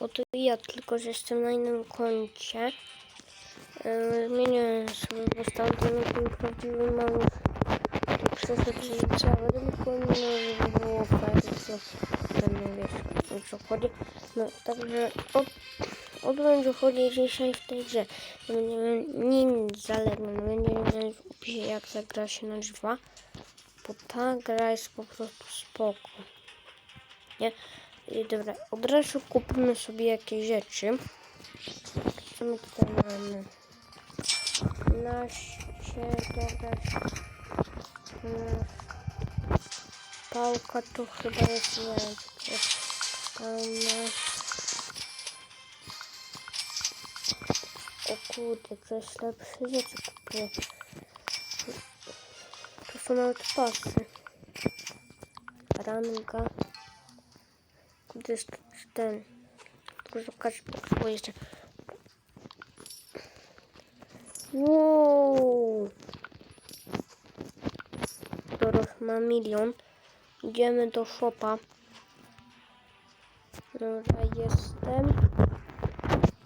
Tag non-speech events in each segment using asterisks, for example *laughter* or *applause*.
Oto ja, tylko że jestem na innym koncie. Yy, Zmieniłem sobie, bo z tamtym takim prawdziwym mam już przeszedł całe, tylko nie żeby było co no wiesz, o co chodzi. No, także o, o to będzie chodzić dzisiaj w tej grze. Będziemy nim zaległy, no będziemy wiedzieć w opisie jak zagra się na dwa, bo ta gra jest po prostu spoko. Nie? I dobra, od razu kupimy sobie jakieś rzeczy. Co my tutaj mamy? Naście, dobra. Pałka to chyba jest nie. Tam, o kurde, coś lepsze rzeczy kupuję. To są nawet pasy. Ranga. Kurde, jest ten. Tylko każdy potrzebuje jeszcze. Wow. Doros ma milion. Idziemy do shopa. Dobra, jestem.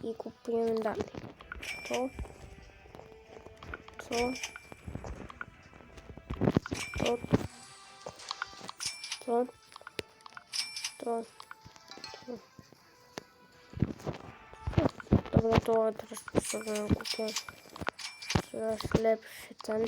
I kupujemy dalej. To. To. To. To. To. to. Dobra, to teraz sobie kupię coraz lepszy ten.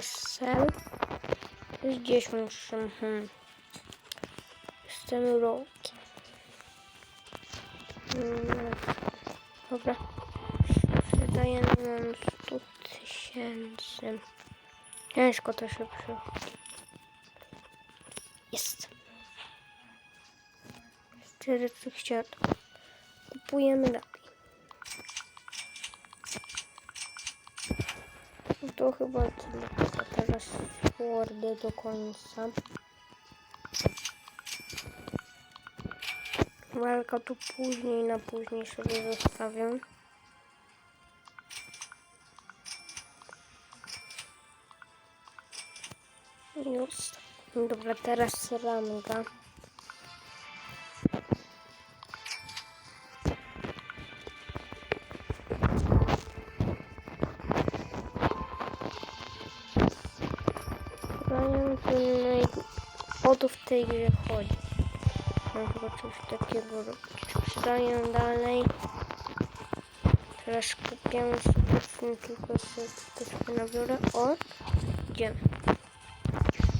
Sel. Hmm. Jestem rokiem. Mm, Dobra. Sprzedaję nam 100 tysięcy. Ciężko to przychodzi. Jest. 400 Kupujemy dalej. No To chyba tyle. Teraz wordy do końca. Walka tu później, na później sobie zostawię. Już. Dobra, teraz ranga. To naj... O to w tej grze chodzi. Mam chyba coś takiego robić. Sprzedaję dalej. Teraz kupię sobie tylko sobie sobie nabiorę. O, idziemy.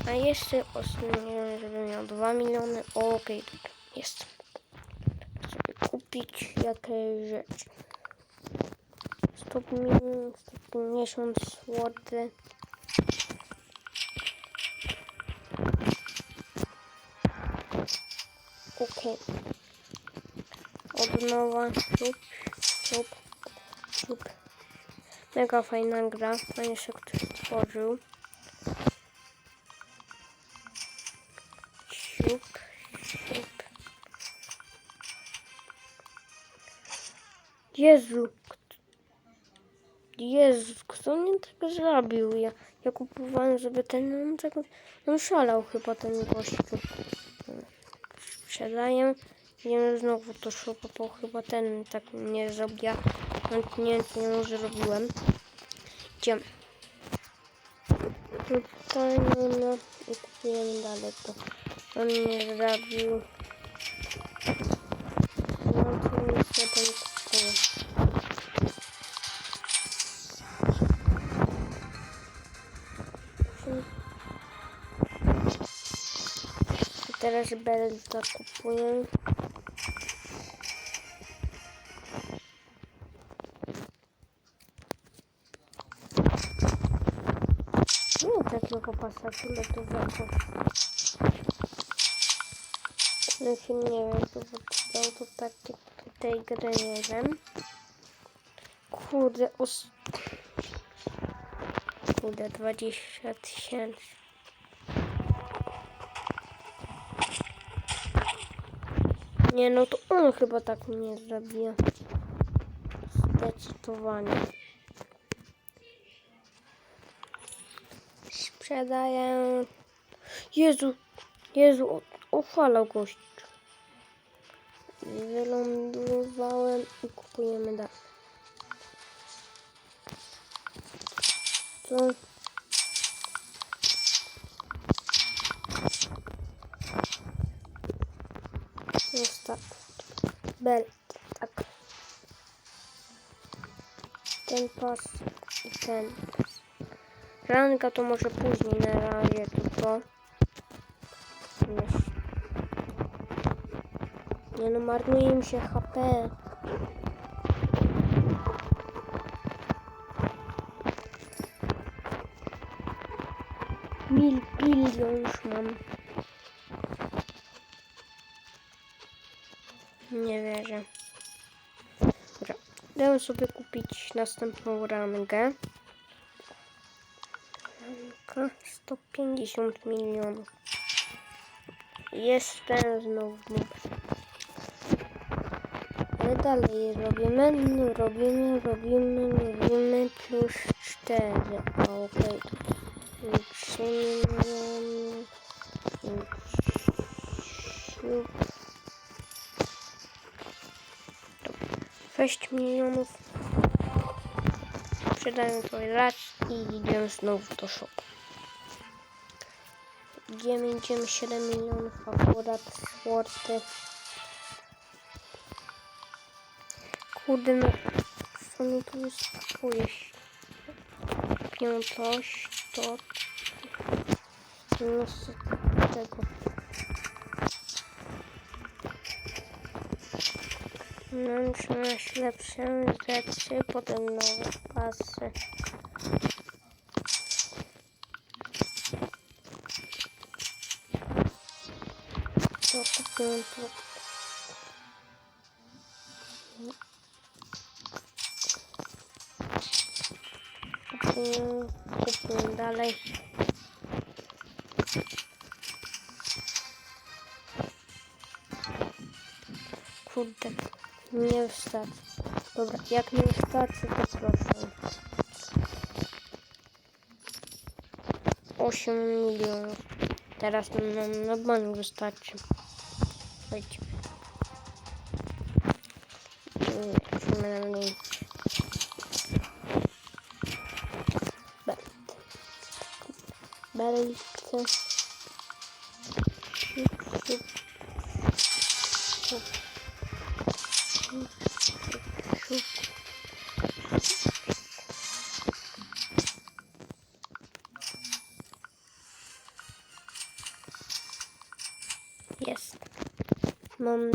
A jeszcze ostatnio, żeby miał 2 miliony. Okej, dobra, jest. Sobie kupić jakieś rzeczy. 100 milionów, 150 zł. Okej. Od nowa. Lub, lub. Mega fajna gra. Fajnie się ktoś stworzył. Siup, siup. Jezu. Jezu, kto mnie tego zrobił? Ja, ja kupowałem, żeby ten, on, on szalał chyba ten gościu. Sprzedaję. Idziemy znowu do szopa, bo chyba ten tak nie zrobił. Nawet nie ja mu zrobiłem. Idziemy. Tutaj no i kupujemy dalej to. On nie zrobił. No to nic ja tam kupuję. I teraz belta kupuję. Nie takiego pasa tyle tu warto. Znaczy nie wiem, co wyglądał to takie tej gry nie wiem. Kurde, os... Kurde, 20 tysięcy. Nie, no to on chyba tak mnie zabija. Zdecydowanie. Sprzedaję. Jezu, Jezu, o- ofalał gość. Wylądowałem i kupujemy dalej. Co? Jest tak. Belt, tak. Ten pas i ten pas. Ranka to może później na razie tylko. Myśl. Nie no, marnuje mi się HP. Mil bilion już mam. Nie wierzę. Dobra, dałem sobie kupić następną rangę. Ranka 150 milionów. Jestem znowu. Ale dalej robimy, no robimy, robimy, robimy plus 4. A okej, to 3 miliony. 6 milionów. Sprzedaję to raz i idziemy znowu do shopu. Idziemy, idziemy 7 milionów akurat worty. Kurde no, co mi tu wyskakuje? Kupię coś, to... No z tego. No, trzymać lepsze rzeczy, potem nowe pasy. To kupię to. Kupię, kupię dalej. Kurde, nie wystarczy. Dobra, jak nie wystarczy, to proszę. 8 milionów. Teraz nam na bank wystarczy. Chodź. Lecimy na mniej.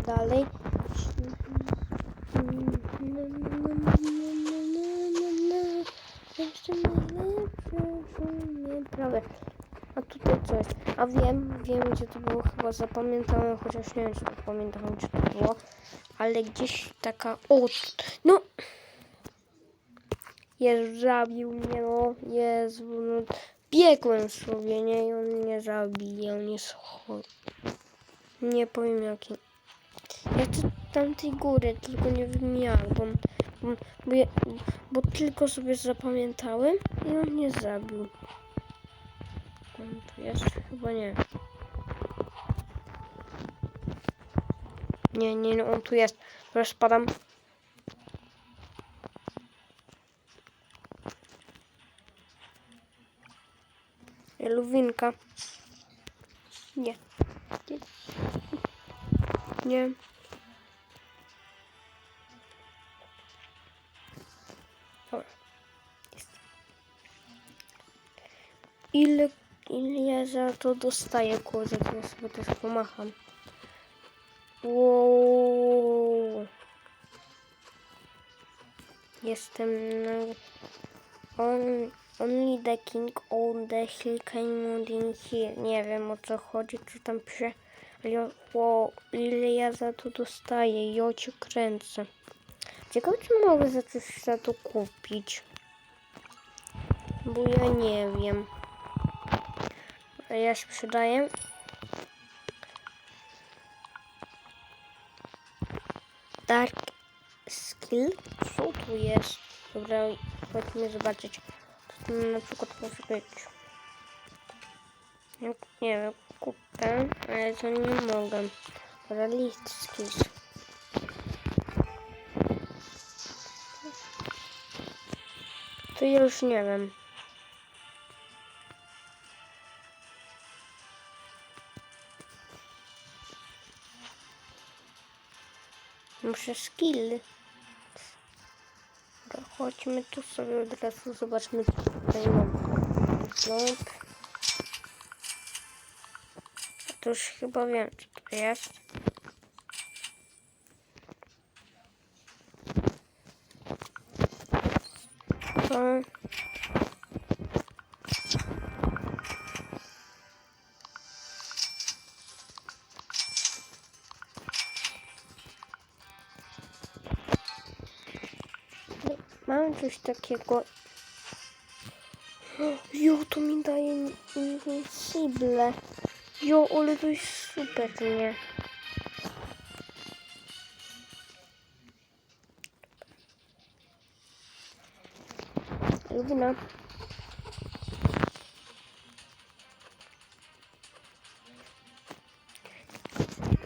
Dalej. Jeszcze najlepsze prawie. A tutaj coś. A wiem, wiem gdzie to było. Chyba zapamiętałem, chociaż nie wiem czy pamiętam gdzie to było. Ale gdzieś taka. O! No! Jezu, zabił mnie, no. Jezu, no. Biegłem sobie, nie? I on mnie zabije, on jest chory. Nie powiem jaki. Ja chcę tamtej góry, tylko nie wiem jak, bo, bo, bo, ja, bo tylko sobie zapamiętałem i on mnie zabił. On tu jest? Chyba nie. Nie, nie, no on tu jest. Teraz spadam. Luwinka. Nie. Nie. Nie. Dobra. Ile, ile ja za to dostaję, kurde, to ja sobie też pomacham. Wow. Jestem na... On, only the king on the hill came in here. Nie wiem o co chodzi, czy tam pisze. Ja- wow, ile ja za to dostaję? Ja cię kręcę. Ciekawe, czy mogę za coś za to kupić. Bo ja nie wiem. Ja sprzedaję. Dark Skill. Co tu jest? Dobra, chodźmy zobaczyć. Co tu na przykład może być. Nie wiem, kupię, ale to nie mogę. Skills. To ja już nie wiem. Muszę skill. Chodźmy tu sobie od razu, zobaczmy co tutaj mam. Lub. To już chyba wiem co to jest. To... Mam coś takiego. *gasps* Jo, to mi daje invincible. Jo, ale to jest super, nie? Lubina.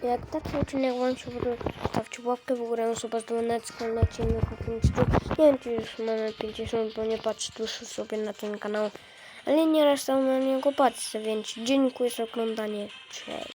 Jak taki odcinek Wam się podoba, stawcie łapkę w górę, osoba z Donecka, lecimy po 500. Nie wiem, czy już mamy 50, bo nie patrzę dłużej sobie na ten kanał. Ale nieraz tam na niego patrzę, więc dziękuję za oglądanie. Cześć.